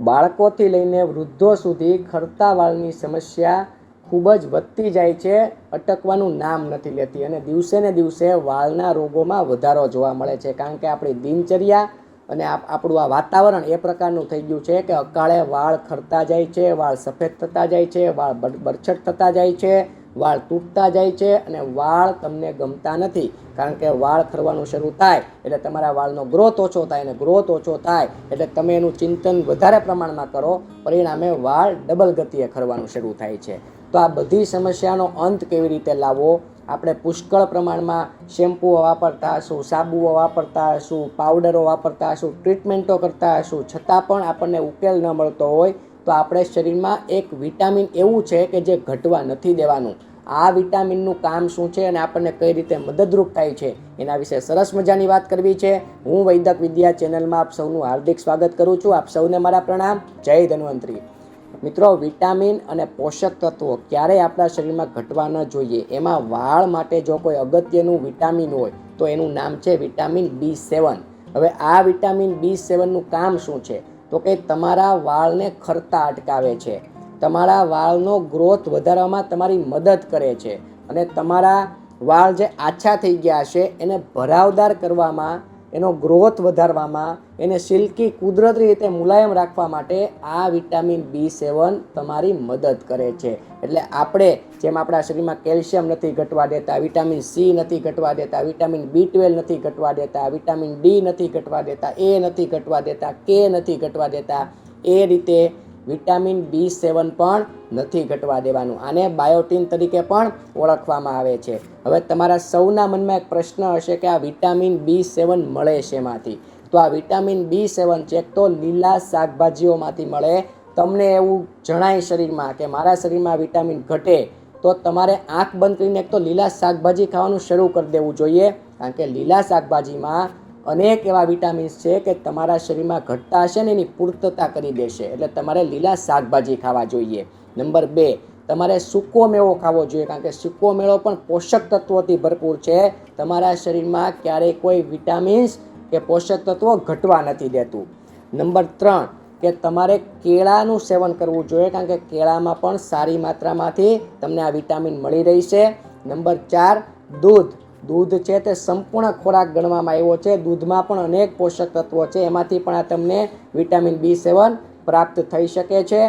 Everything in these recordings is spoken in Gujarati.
બાળકોથી લઈને વૃદ્ધો સુધી ખરતા વાળની સમસ્યા ખૂબ જ વધતી જાય છે. અટકવાનું નામ નથી લેતી અને દિવસે ને દિવસે વાળના રોગોમાં વધારો જોવા મળે છે. કારણ કે આપણી દિનચર્યા અને આપ- આપણું આ વાતાવરણ એ પ્રકારનું થઈ ગયું છે કે અકાળે વાળ ખરતા જાય છે, વાળ સફેદ થતા જાય છે, વાળ બરછટ થતા જાય છે. વાળ તૂટતા જાય છે અને વાળ તમને ગમતા નથી. કારણ કે વાળ ખરવાનું શરૂ થાય એટલે તમારા વાળનો ગ્રોથ ઓછો થાય અને ગ્રોથ ઓછો થાય એટલે તમે એનું ચિંતન વધારે પ્રમાણમાં કરો. પરિણામે વાળ ડબલ ગતિએ ખરવાનું શરૂ થાય છે. તો આ બધી સમસ્યાનો અંત કેવી રીતે લાવવો? આપણે પુષ્કળ પ્રમાણમાં શેમ્પૂઓ વાપરતા હશું, સાબુઓ વાપરતા હશું પાવડરો વાપરતા હશું ટ્રીટમેન્ટો કરતા હશું. છતાં પણ આપણને ઉકેલ ન મળતો હોય તો આપણે શરીરમાં એક વિટામિન એવું છે કે જે ઘટવા નથી દેવાનું. આ વિટામિનનું કામ શું છે અને આપણને કઈ રીતે મદદરૂપ થાય છે એના વિશે સરસ મજાની વાત કરવી છે. હું વૈદક વિદ્યા ચેનલમાં આપ સૌનું હાર્દિક સ્વાગત કરું છું. આપ સૌને મારા પ્રણામ. જય ધન્વંતરી. મિત્રો, વિટામિન અને પોષક તત્વો ક્યારેય આપણા શરીરમાં ઘટવા ન જોઈએ. એમાં વાળ માટે જો કોઈ અગત્યનું વિટામિન હોય, તો એનું નામ છે વિટામિન બી સેવન. હવે આ વિટામિન બી સેવનનું કામ શું છે? તો કે તમારા વાળને ખરતા અટકાવે છે. તમારા વાળનો ગ્રોથ વધારવામાં તમારી મદદ કરે છે અને તમારા વાળ જે આછા થઈ ગયા છે એને ભરાવદાર કરવામાં, એનો ગ્રોથ વધારવામાં, એને સિલ્કી કુદરતી રીતે મુલાયમ રાખવા માટે આ વિટામિન બી સેવન તમારી મદદ કરે છે. એટલે આપણે, જેમ આપણા શરીરમાં કેલ્શિયમ નથી ઘટવા દેતા વિટામિન સી નથી ઘટવા દેતા વિટામિન બી ટ્વેલ્વ નથી ઘટવા દેતા વિટામિન ડી નથી ઘટવા દેતા એ નથી ઘટવા દેતા કે નથી ઘટવા દેતા, એ રીતે વિટામિન બી સેવન પણ નથી ઘટવા દેવાનું. આને બાયોટીન તરીકે પણ ઓળખવામાં આવે છે. હવે તમારા સૌના મનમાં એક પ્રશ્ન હશે કે આ વિટામિન બી સેવન મળે છે એમાંથી તો આ વિટામિન બી સેવન છે તો લીલા શાકભાજીઓમાંથી મળે. તમને એવું જણાય શરીરમાં કે મારા શરીરમાં વિટામિન ઘટે, તો તમારે આંખ બંધ કરીને એક તો લીલા શાકભાજી ખાવાનું શરૂ કરી દેવું જોઈએ. કારણ કે લીલા શાકભાજીમાં અનેક એવા વિટામિન્સ છે કે તમારા શરીરમાં ઘટતા હશે ને એની પૂર્તતા કરી દેશે. એટલે તમારે લીલા શાકભાજી ખાવા જોઈએ. નંબર બે, તમારે સૂકો મેવો ખાવો જોઈએ, કારણ કે સૂકો મેળો પણ પોષક તત્વોથી ભરપૂર છે. તમારા શરીરમાં ક્યારેય કોઈ વિટામિન્સ કે પોષક તત્વો ઘટવા નથી દેતું. નંબર ત્રણ, કે તમારે કેળાનું સેવન કરવું જોઈએ, કારણ કે કેળામાં પણ સારી માત્રામાંથી તમને આ વિટામિન મળી રહી છે. નંબર ચાર, દૂધ. દૂધ છે તે સંપૂર્ણ ખોરાક ગણવામાં આવ્યો છે. દૂધમાં પણ અનેક પોષક તત્વો છે. એમાંથી પણ આ તમને વિટામિન બી સેવન પ્રાપ્ત થઈ શકે છે.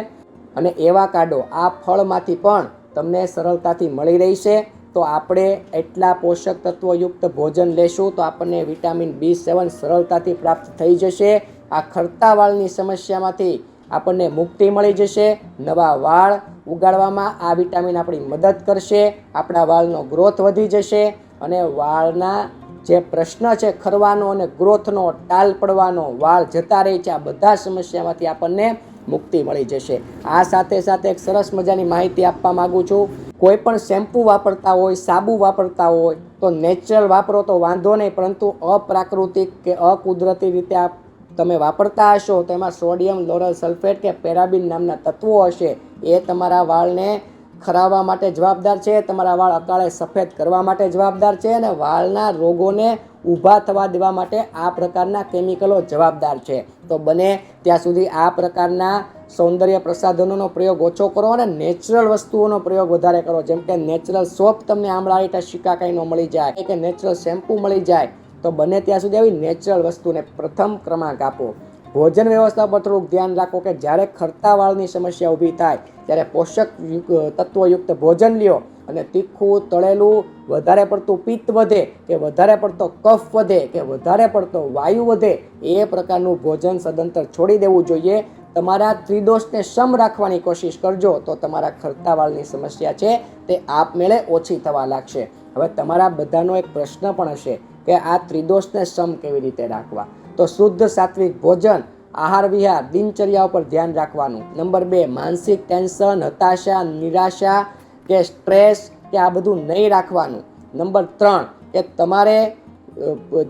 અને એવા કાડો, આ ફળમાંથી પણ તમને સરળતાથી મળી રહેશે. તો આપણે એટલા પોષક તત્વોયુક્ત ભોજન લેશું તો આપણને વિટામિન બી સેવન સરળતાથી પ્રાપ્ત થઈ જશે. આ ખરતા વાળની સમસ્યામાંથી આપણને મુક્તિ મળી જશે. નવા વાળ ઉગાડવામાં આ વિટામિન આપણી મદદ કરશે. આપણા વાળનો ગ્રોથ વધી જશે. અને વાળના જે પ્રશ્ન છે ખરવાનો અને ગ્રોથનો, ટાલ પડવાનો, વાળ જતા રહે છે, આ બધા સમસ્યામાંથી આપણને મુક્તિ મળી જશે. આ સાથે સાથે એક સરસ મજાની માહિતી આપવા માગું છું. કોઈ પણ શેમ્પૂ વાપરતા હોય, સાબુ વાપરતા હોય, તો નેચરલ વાપરો, તો વાંધો નહીં, પરંતુ અપ્રાકૃતિક કે અકુદરતી રીતે આ તમે વાપરતા હશો, તો એમાં સોડિયમ, લોરલ સલ્ફેટ કે પેરાબિન નામના તત્વો હશે. એ તમારા વાળને ખરાવવા માટે જવાબદાર છે. તમારા વાળ અકાળે સફેદ કરવા માટે જવાબદાર છે અને વાળના રોગોને ઊભા થવા દેવા માટે આ પ્રકારના કેમિકલો જવાબદાર છે. તો બને ત્યાં સુધી આ પ્રકારના સૌંદર્ય પ્રસાધનોનો પ્રયોગ ઓછો કરો અને નેચરલ વસ્તુઓનો પ્રયોગ વધારે કરો. જેમ કે નેચરલ સોપ તમને આમળાઈટા શિકાકાઈનો મળી જાય કે નેચરલ શેમ્પૂ મળી જાય. તો બને ત્યાં સુધી આવી નેચરલ વસ્તુને પ્રથમ ક્રમાંક આપો. ભોજન વ્યવસ્થા પર થોડુંક ધ્યાન રાખો કે જ્યારે ખરતા વાળની સમસ્યા ઊભી થાય, ત્યારે પોષક યુક- તત્વયુક્ત ભોજન લ્યો અને તીખું, તળેલું, વધારે પડતું પિત્ત વધે કે વધારે પડતો કફ વધે કે વધારે પડતો વાયુ વધે, એ પ્રકારનું ભોજન સદંતર છોડી દેવું જોઈએ. તમારા ત્રિદોષને સમ રાખવાની કોશિશ કરજો તો તમારા ખરતાવાળની સમસ્યા છે તે આપમેળે ઓછી થવા લાગશે. હવે તમારા બધાનો એક પ્રશ્ન પણ હશે કે આ ત્રિદોષને સમ કેવી રીતે રાખવા? તો શુદ્ધ સાત્વિક ભોજન, આહાર વિહાર, દિનચર્યા ઉપર ધ્યાન રાખવાનું. નંબર બે, માનસિક ટેન્શન, હતાશા, નિરાશા કે સ્ટ્રેસ કે આ બધું નહીં રાખવાનું. નંબર ત્રણ, કે તમારે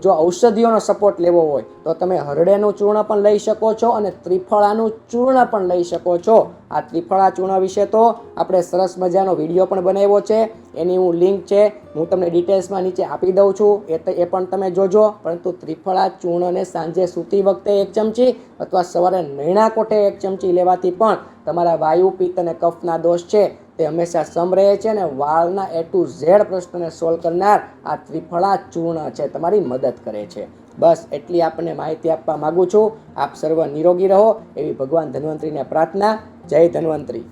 જો ઔષધિઓનો સપોર્ટ લેવો હોય, તો તમે હરડેનું ચૂર્ણ પણ લઈ શકો છો અને ત્રિફળાનું ચૂર્ણ પણ લઈ શકો છો. આ ત્રિફળા ચૂર્ણ વિશે તો આપણે સરસ મજાનો વીડિયો પણ બનાવ્યો છે. એની હું લિંક છે, હું તમને ડિટેલ્સમાં નીચે આપી દઉં છું. એ એ પણ તમે જોજો. પરંતુ ત્રિફળા ચૂર્ણને સાંજે સૂતી વખતે એક ચમચી અથવા સવારે નૈણા કોઠે એક ચમચી લેવાથી પણ તમારા વાયુ, પિત્ત અને કફના દોષ છે. તે હંમેશા સમ રહે છે અને વાળના એ ટુ ઝેડ પ્રશ્નને સોલ્વ કરનાર આ ત્રિફળા ચૂર્ણ છે, તમારી મદદ કરે છે. બસ એટલી આપણને માહિતી આપવા માગું છું. આપ સર્વ નિરોગી રહો. એવી ભગવાન ધન્વંતરીને પ્રાર્થના. જય ધન્વંતરી.